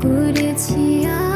구르지어